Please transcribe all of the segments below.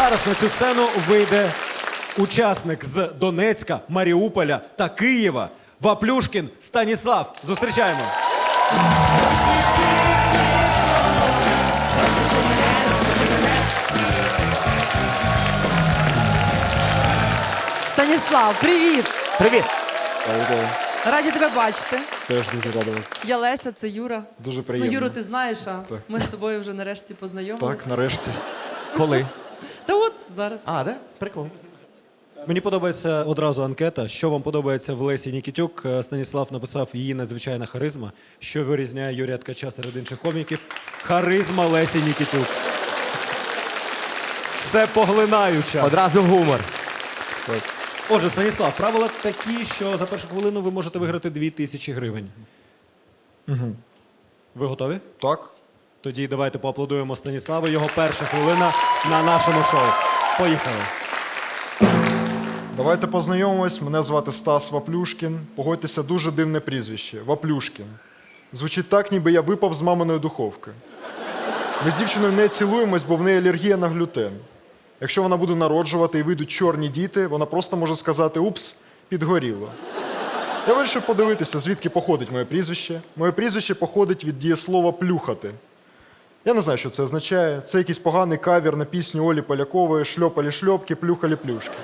Зараз на цю сцену вийде учасник з Донецька, Маріуполя та Києва Ваплюшкін Станіслав. Зустрічаємо. Станіслав, привіт! Привіт! Раді тебе бачити. Теж дуже радий. Я Леся, це Юра. Дуже Ну, приємно. Юру, ти знаєш, а Так. ми з тобою вже нарешті познайомилися. Так, нарешті. Коли? Та зараз. А, да? Прикол. Мені подобається одразу анкета. Що вам подобається в Лесі Нікітюк? Е, Станіслав написав її надзвичайна харизма. Що вирізняє Юрія Ткача серед інших коміків? Харизма Лесі Нікітюк. Це поглинаюча. Одразу гумор. Отже, Станіслав, правила такі, що за першу хвилину ви можете виграти 2 тисячі гривень. Угу. Ви готові? Так. Тоді давайте поаплодуємо Станіславу. Його перша хвилина на нашому шоу. Поїхали. Давайте познайомимось. Мене звати Стас Ваплюшкін. Погодьтеся, дуже дивне прізвище. Ваплюшкін. Звучить так, ніби я випав з маминої духовки. Ми з дівчиною не цілуємось, бо в неї алергія на глютен. Якщо вона буде народжувати і вийдуть чорні діти, вона просто може сказати Упс, підгоріло. Я вирішив подивитися, звідки походить моє прізвище. Моє прізвище походить від дієслова плюхати. Я не знаю, що це означає. Це якийсь поганий кавір на пісню Олі Полякової шльопалі шльопки, плюхалі плюшки.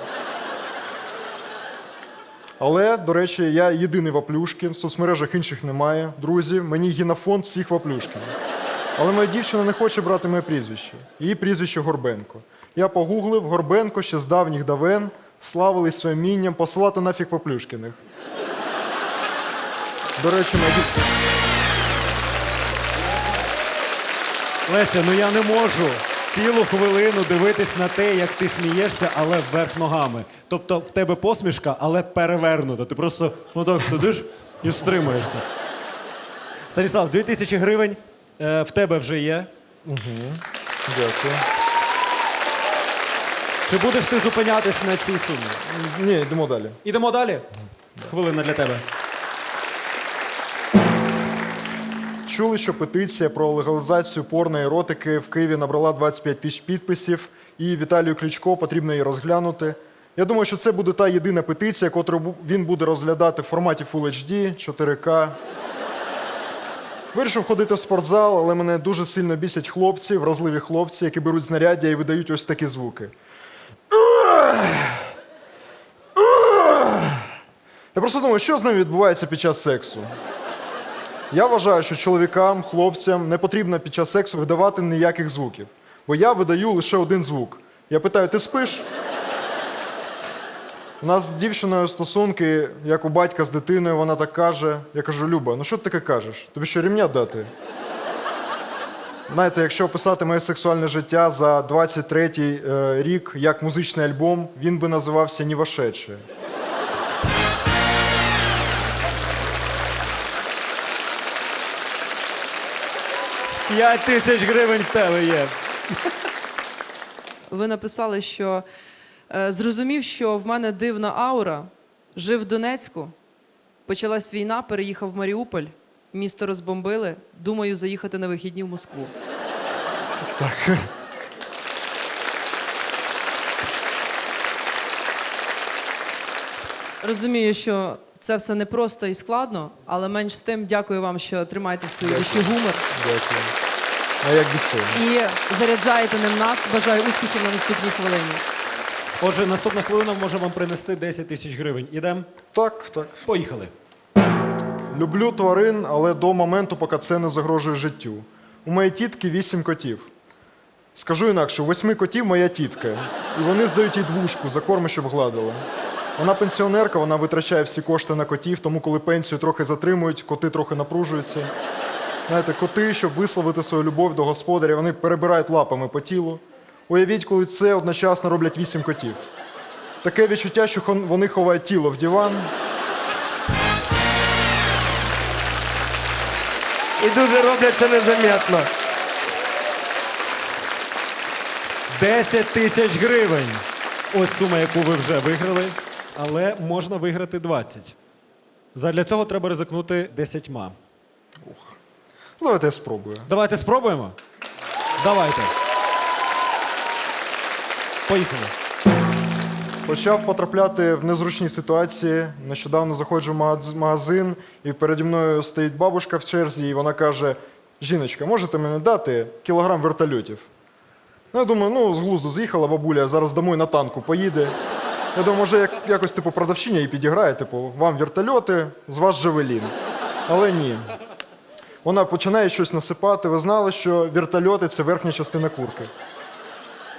Але, до речі, я єдиний Ваплюшкін, в соцмережах інших немає. Друзі, мені гінофонд всіх Ваплюшкінів. Але моя дівчина не хоче брати моє прізвище. Її прізвище Горбенко. Я погуглив Горбенко ще з давніх давен, славились своїм мінням посилати нафіг Ваплюшкіних. До речі, моя дів- Леся, ну я не можу цілу хвилину дивитись на те, як ти смієшся, але вверх ногами. Тобто в тебе посмішка, але перевернута. Ти просто ну так сидиш і стримуєшся. Станіслав, 2000 гривень е, в тебе вже є. Дякую. Чи будеш ти зупинятись на цій сумі? Ні, йдемо далі. Ідемо далі. Хвилина для тебе. Чули, що петиція про легалізацію порної еротики в Києві набрала 25 тисяч підписів, і Віталію Кличко потрібно її розглянути. Я думаю, що це буде та єдина петиція, яку він буде розглядати в форматі Full HD, 4К. Вирішив ходити в спортзал, але мене дуже сильно бісять хлопці, вразливі хлопці, які беруть знаряддя і видають ось такі звуки. Я просто думаю, що з ними відбувається під час сексу. Я вважаю, що чоловікам, хлопцям не потрібно під час сексу видавати ніяких звуків. Бо я видаю лише один звук. Я питаю, ти спиш? У нас з дівчиною стосунки, як у батька з дитиною, вона так каже. Я кажу, Люба, ну що ти таке кажеш? Тобі що рівня дати? Знаєте, якщо описати моє сексуальне життя за 23-й е, рік як музичний альбом, він би називався «Не 5 тисяч гривень в тебе є. Ви написали, що е, зрозумів, що в мене дивна аура, жив в Донецьку, почалась війна, переїхав в Маріуполь, місто розбомбили. Думаю, заїхати на вихідні в Москву. Розумію, що це все непросто і складно, але менш з тим дякую вам, що тримаєте в своїй душі гумор Дякую. А як без цього? і заряджаєте ним нас. Бажаю успіхів на наступній хвилині. Отже, наступна хвилина може вам принести 10 тисяч гривень. Ідемо? Так, так. Поїхали. Люблю тварин, але до моменту, поки це не загрожує життю. У моєї тітки вісім котів. Скажу інакше, у восьми котів моя тітка. І вони здають їй двушку за корми, щоб гладила. Вона пенсіонерка, вона витрачає всі кошти на котів, тому коли пенсію трохи затримують, коти трохи напружуються. Знаєте, коти, щоб висловити свою любов до господаря, вони перебирають лапами по тілу. Уявіть, коли це одночасно роблять вісім котів. Таке відчуття, що вони ховають тіло в диван. І дуже роблять це незамітно. 10 тисяч гривень. Ось сума, яку ви вже виграли, але можна виграти 20. Задля цього треба ризикнути 10. Ну, давайте я спробую. Давайте спробуємо. Давайте. Поїхали. Почав потрапляти в незручні ситуації. Нещодавно заходжу в магаз- магазин, і переді мною стоїть бабушка в черзі, і вона каже: Жіночка, можете мені дати кілограм вертольотів? Ну, я думаю, ну, з глузду з'їхала бабуля, зараз домой на танку поїде. Я думаю, може, як, якось типу продавчиня їй підіграє, типу, вам вертольоти, з вас джавелін. Але ні. Вона починає щось насипати. Ви знали, що вертольоти це верхня частина курки.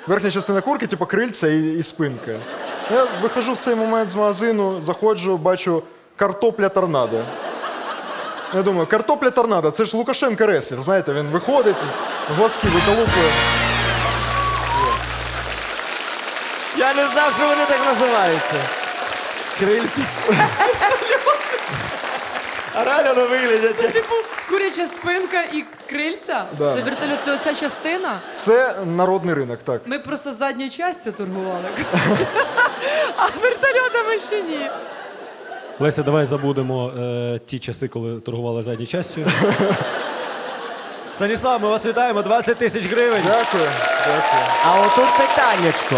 Верхня частина курки, типу крильця і, і спинка. Я виходжу в цей момент з магазину, заходжу, бачу картопля торнадо. Я думаю, картопля торнадо, це ж Лукашенко реслер, знаєте, він виходить, глазки виколупує. Я не знав, що вони так називаються. Крильці. А реально не виглядять. як- Типу, куряча спинка і крильця. Да. Це вертольот, це оця частина. Це народний ринок, так. Ми просто задньою частю торгували. А вертольотами ще ні. Леся, давай забудемо е, ті часи, коли торгували задній частю. Станіслав, ми вас вітаємо. 20 тисяч гривень. Дякую, дякую. А отут питаннячко.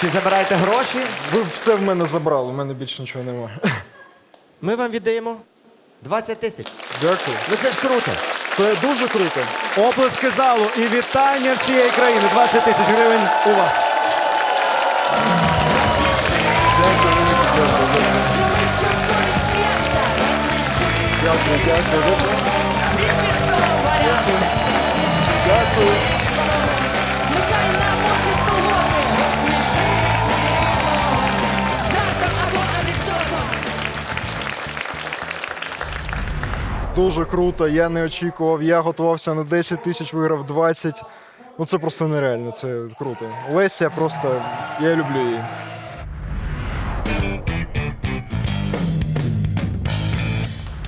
Чи забираєте гроші? Ви все в мене забрали, у мене більше нічого немає. Ми вам віддаємо 20 тисяч. Дякую. Ну це ж круто. Це дуже круто. Оплески залу і вітання всієї країни. 20 тисяч гривень у вас. Дякую, дякую. Дякую. Дуже круто, я не очікував. Я готувався на 10 тисяч, виграв 20. Ну це просто нереально, це круто. Леся просто, я люблю її.